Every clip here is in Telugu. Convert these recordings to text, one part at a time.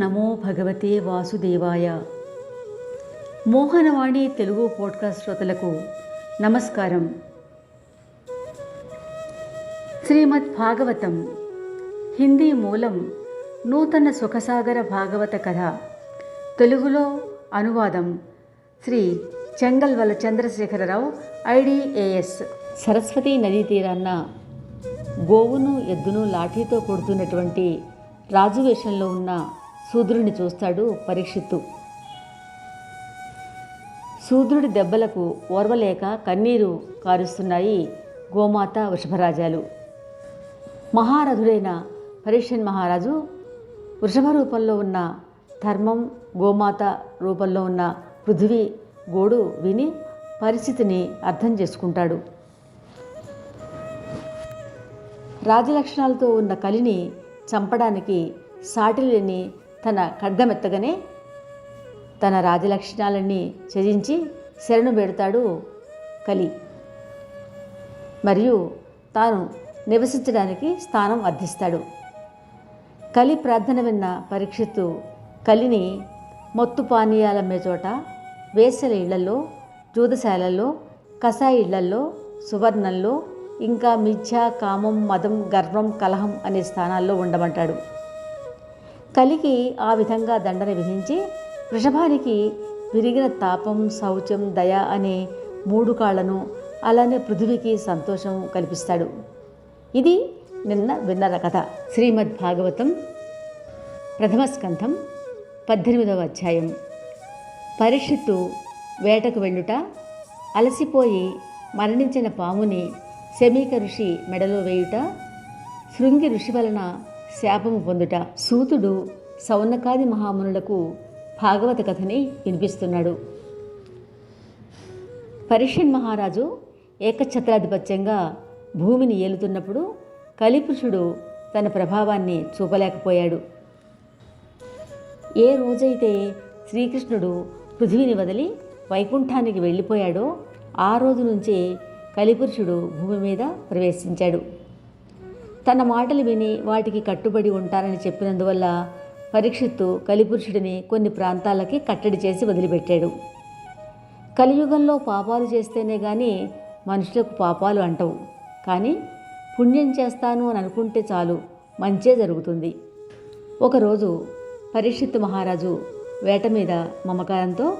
నమో భగవతే వాసుదేవాయ. మోహనవాణి తెలుగు పోడ్కాస్ట్ శ్రోతలకు నమస్కారం. శ్రీమద్ భాగవతం హిందీ మూలం నూతన సుఖసాగర భాగవత కథ తెలుగులో అనువాదం శ్రీ చెంగల్వల చంద్రశేఖరరావు ఐడిఏఎస్. సరస్వతీ నదీ తీరాన్న గోవును ఎద్దును లాఠీతో కొడుతున్నటువంటి రాజు వేషంలో ఉన్న శూద్రుడిని చూస్తాడు పరీక్షిత్తు. శూద్రుడి దెబ్బలకు ఓర్వలేక కన్నీరు కారుస్తున్నాయి గోమాత వృషభరాజాలు. మహారథుడైన పరీక్షన్ మహారాజు వృషభ రూపంలో ఉన్న ధర్మం గోమాత రూపంలో ఉన్న పృథివీ గోడు విని పరిస్థితిని అర్థం చేసుకుంటాడు. రాజలక్షణాలతో ఉన్న కలిని చంపడానికి సాటి లేని తన ఖడ్గమెత్తగానే తన రాజలక్షణాలన్నీ త్యజించి శరణు పెడతాడు కలి. మరియు తాను నివసించడానికి స్థానం అర్థిస్తాడు. కలి ప్రార్థన విన్న పరీక్షిత్తు కలిని మొత్తు పానీయాలమ్మే చోట వేసల ఇళ్ళలో జూదశాలల్లో కషాయ ఇళ్ళల్లో సువర్ణంలో ఇంకా మిథ్య కామం మదం గర్వం కలహం అనే స్థానాల్లో ఉండమంటాడు. కలికి ఆ విధంగా దండన విధించి వృషభానికి విరిగిన తాపం శౌచం దయ అనే మూడు కాళ్ళను అలానే పృథివికి సంతోషం కల్పిస్తాడు. ఇది నిన్న విన్నర కథ. శ్రీమద్ భాగవతం ప్రథమ స్కంధం పద్దెనిమిదవ అధ్యాయం. పరిషత్తు వేటకు వెళ్ళుట అలసిపోయి మరణించిన పాముని శమీక ఋషి మెడలో వేయుట శృంగి ఋషి వలన శాపము పొందుట సూతుడు సౌనకాది మహామునులకు భాగవత కథని వినిపిస్తున్నాడు. పరిషన్ మహారాజు ఏకఛత్రాధిపత్యంగా భూమిని ఏలుతున్నప్పుడు కలిపురుషుడు తన ప్రభావాన్ని చూపలేకపోయాడు. ఏ రోజైతే శ్రీకృష్ణుడు పృథివిని వదిలి వైకుంఠానికి వెళ్ళిపోయాడో ఆ రోజు నుంచే కలిపురుషుడు భూమి మీద ప్రవేశించాడు. తన మాటలు విని వాటికి కట్టుబడి ఉంటారని చెప్పినందువల్ల పరీక్షిత్తు కలిపురుషుడిని కొన్ని ప్రాంతాలకి కట్టడి చేసి వదిలిపెట్టాడు. కలియుగంలో పాపాలు చేస్తేనే కానీ మనుషులకు పాపాలు అంటవు. కానీ పుణ్యం చేస్తాను అని అనుకుంటే చాలు మంచే జరుగుతుంది. ఒకరోజు పరీక్షిత్తు మహారాజు వేట మీద మమకారంతో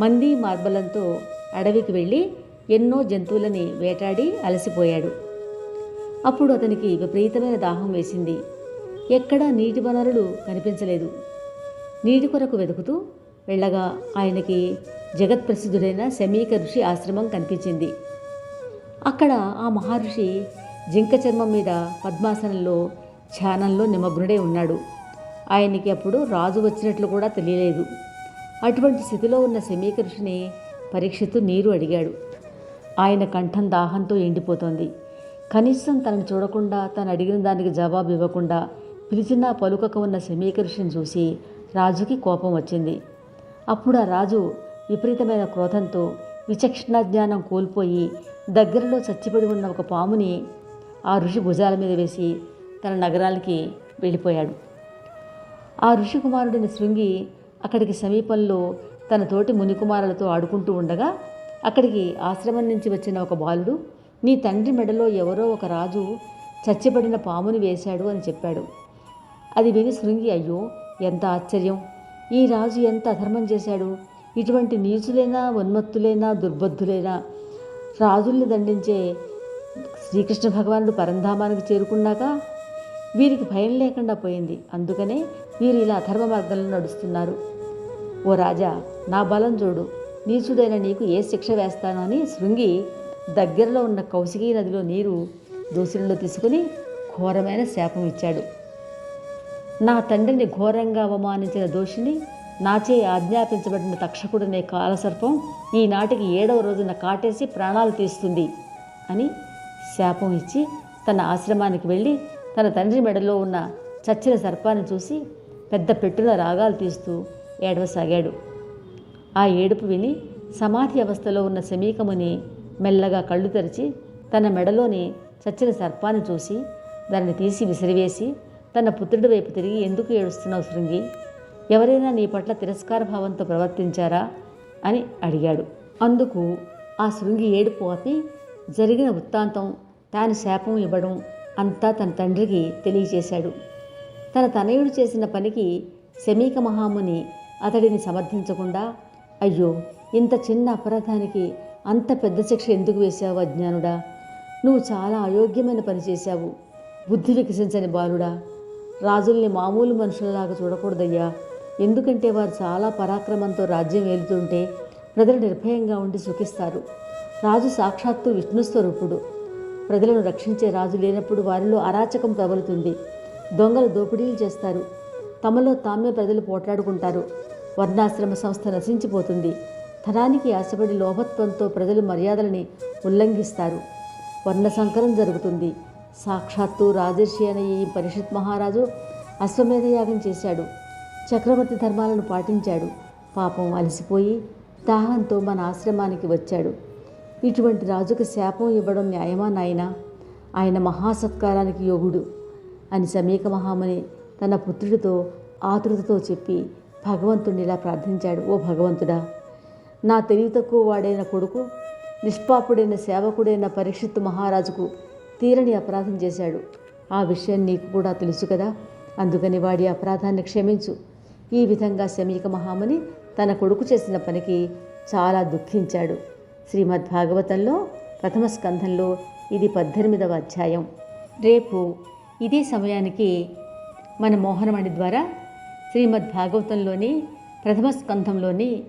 మంది మార్బలంతో అడవికి వెళ్ళి ఎన్నో జంతువులని వేటాడి అలసిపోయాడు. అప్పుడు అతనికి విపరీతమైన దాహం వేసింది. ఎక్కడా నీటి వనరులు కనిపించలేదు. నీటి కొరకు వెతుకుతూ వెళ్ళగా ఆయనకి జగత్ప్రసిద్ధుడైన శమీక ఋషి ఆశ్రమం కనిపించింది. అక్కడ ఆ మహర్షి జింక చర్మం మీద పద్మాసనంలో ధ్యానంలో నిమగ్నుడై ఉన్నాడు. ఆయనకి అప్పుడు రాజు వచ్చినట్లు కూడా తెలియలేదు. అటువంటి స్థితిలో ఉన్న శమీక ఋషిని పరీక్షిత్తు నీరు అడిగాడు. ఆయన కంఠం దాహంతో ఎండిపోతోంది. కనీసం తనను చూడకుండా తను అడిగిన దానికి జవాబు ఇవ్వకుండా పిలిచినా పలుకక ఉన్న శమీక చూసి రాజుకి కోపం వచ్చింది. అప్పుడు ఆ రాజు విపరీతమైన క్రోధంతో విచక్షణ జ్ఞానం కోల్పోయి దగ్గరలో చచ్చిపడి ఉన్న ఒక పాముని ఆ ఋషి భుజాల మీద వేసి తన నగరానికి వెళ్ళిపోయాడు. ఆ ఋషి కుమారుడిని శృంగి అక్కడికి సమీపంలో తన తోటి మునికుమారులతో ఆడుకుంటూ ఉండగా అక్కడికి ఆశ్రమం నుంచి వచ్చిన ఒక బాలుడు నీ తండ్రి మెడలో ఎవరో ఒక రాజు చచ్చిపడిన పాముని వేశాడు అని చెప్పాడు. అది విని శృంగి అయ్యో ఎంత ఆశ్చర్యం. ఈ రాజు ఎంత అధర్మం చేశాడు. ఇటువంటి నీచులైనా ఉన్మత్తులైనా దుర్బద్ధులైనా రాజుల్ని దండించే శ్రీకృష్ణ భగవానుడు పరంధామానికి చేరుకున్నాక వీరికి భయం లేకుండా పోయింది. అందుకనే వీరు ఇలా అధర్మ మార్గంలో నడుస్తున్నారు. ఓ రాజా నా బలం చూడు. నీచుడైన నీకు ఏ శిక్ష వేస్తాను అని శృంగి దగ్గరలో ఉన్న కౌశికీ నదిలో నీరు దోసిలో తీసుకుని ఘోరమైన శాపం ఇచ్చాడు. నా తండ్రిని ఘోరంగా అవమానించిన దోషిని నాచే ఆజ్ఞాపించబడిన తక్షకుడనే కాలసర్పం ఈనాటికి ఏడవ రోజున కాటేసి ప్రాణాలు తీస్తుంది అని శాపం ఇచ్చి తన ఆశ్రమానికి వెళ్ళి తన తండ్రి మెడలో ఉన్న చచ్చిన సర్పాన్ని చూసి పెద్ద పెట్టున రాగాలు తీస్తూ ఏడవసాగాడు. ఆ ఏడుపు విని సమాధి అవస్థలో ఉన్న శమీకముని మెల్లగా కళ్ళు తెరిచి తన మెడలోని చచ్చిన సర్పాన్ని చూసి దాన్ని తీసి విసిరివేసి తన పుత్రుడి వైపు తిరిగి ఎందుకు ఏడుస్తున్నావు శృంగి? ఎవరైనా నీ పట్ల తిరస్కార భావంతో ప్రవర్తించారా? అని అడిగాడు. అందుకు ఆ శృంగి ఏడుపు ఆపి జరిగిన వృత్తాంతం తాను శాపం ఇవ్వడం అంతా తన తండ్రికి తెలియచేశాడు. తన తనయుడు చేసిన పనికి శమీక మహాముని అతడిని సమర్థించకుండా అయ్యో ఇంత చిన్న అపరాధానికి అంత పెద్ద శిక్ష ఎందుకు వేశావు అజ్ఞానుడా? నువ్వు చాలా అయోగ్యమైన పని చేశావు. బుద్ధి వికసించని బాలుడా. రాజుల్ని మామూలు మనుషులలాగా చూడకూడదయ్యా. ఎందుకంటే వారు చాలా పరాక్రమంతో రాజ్యం ఏలుతుంటే ప్రజలు నిర్భయంగా ఉండి సుఖిస్తారు. రాజు సాక్షాత్తు విష్ణుస్వరూపుడు. ప్రజలను రక్షించే రాజు లేనప్పుడు వారిలో అరాచకం ప్రబలుతుంది. దొంగలు దోపిడీలు చేస్తారు. తమలో తామే ప్రజలు పోట్లాడుకుంటారు. వర్ణాశ్రమ సంస్థ నశించిపోతుంది. ధనానికి ఆశపడి లోభత్వంతో ప్రజలు మర్యాదలని ఉల్లంఘిస్తారు. వర్ణ సంకరం జరుగుతుంది. సాక్షాత్తు రాజర్షి అనే ఈ పరిషత్ మహారాజు అశ్వమేధ యాగం చేశాడు. చక్రవర్తి ధర్మాలను పాటించాడు. పాపం అలసిపోయి దాహంతో మన ఆశ్రమానికి వచ్చాడు. ఇటువంటి రాజుకు శాపం ఇవ్వడం న్యాయమా నాయనా? ఆయన మహాసత్కారానికి యోగుడు అని సమీక మహాముని తన పుత్రుడితో ఆతృతతో చెప్పి భగవంతుడిలా ప్రార్థించాడు. ఓ భగవంతుడా! నా తెలివి తక్కువ వాడైన కొడుకు నిష్పాపుడైన సేవకుడైన పరీక్షిత్ మహారాజుకు తీరని అపరాధం చేశాడు. ఆ విషయం నీకు కూడా తెలుసు కదా. అందుకని వాడి అపరాధాన్ని క్షమించు. ఈ విధంగా శమీక మహాముని తన కొడుకు చేసిన పనికి చాలా దుఃఖించాడు. శ్రీమద్ భాగవతంలో ప్రథమ స్కంధంలో ఇది పద్దెనిమిదవ అధ్యాయం. రేపు ఇదే సమయానికి మన మోహనమణి ద్వారా శ్రీమద్ భాగవతంలోని ప్రథమ స్కంధంలోని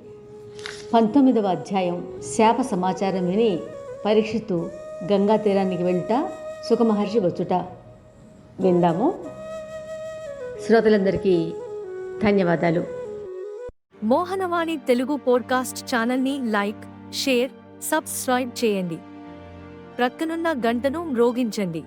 పంతొమ్మిదవ అధ్యాయం శాప సమాచారం విని పరీక్షిత్తు గంగా తీరానికి వెంట సుఖమహర్షి వచ్చుట. విందాము. శ్రోతలందరికీ ధన్యవాదాలు. మోహనవాణి తెలుగు పోడ్కాస్ట్ ఛానల్ని లైక్ షేర్ సబ్స్క్రైబ్ చేయండి. ప్రక్కనున్న గంటను మ్రోగించండి.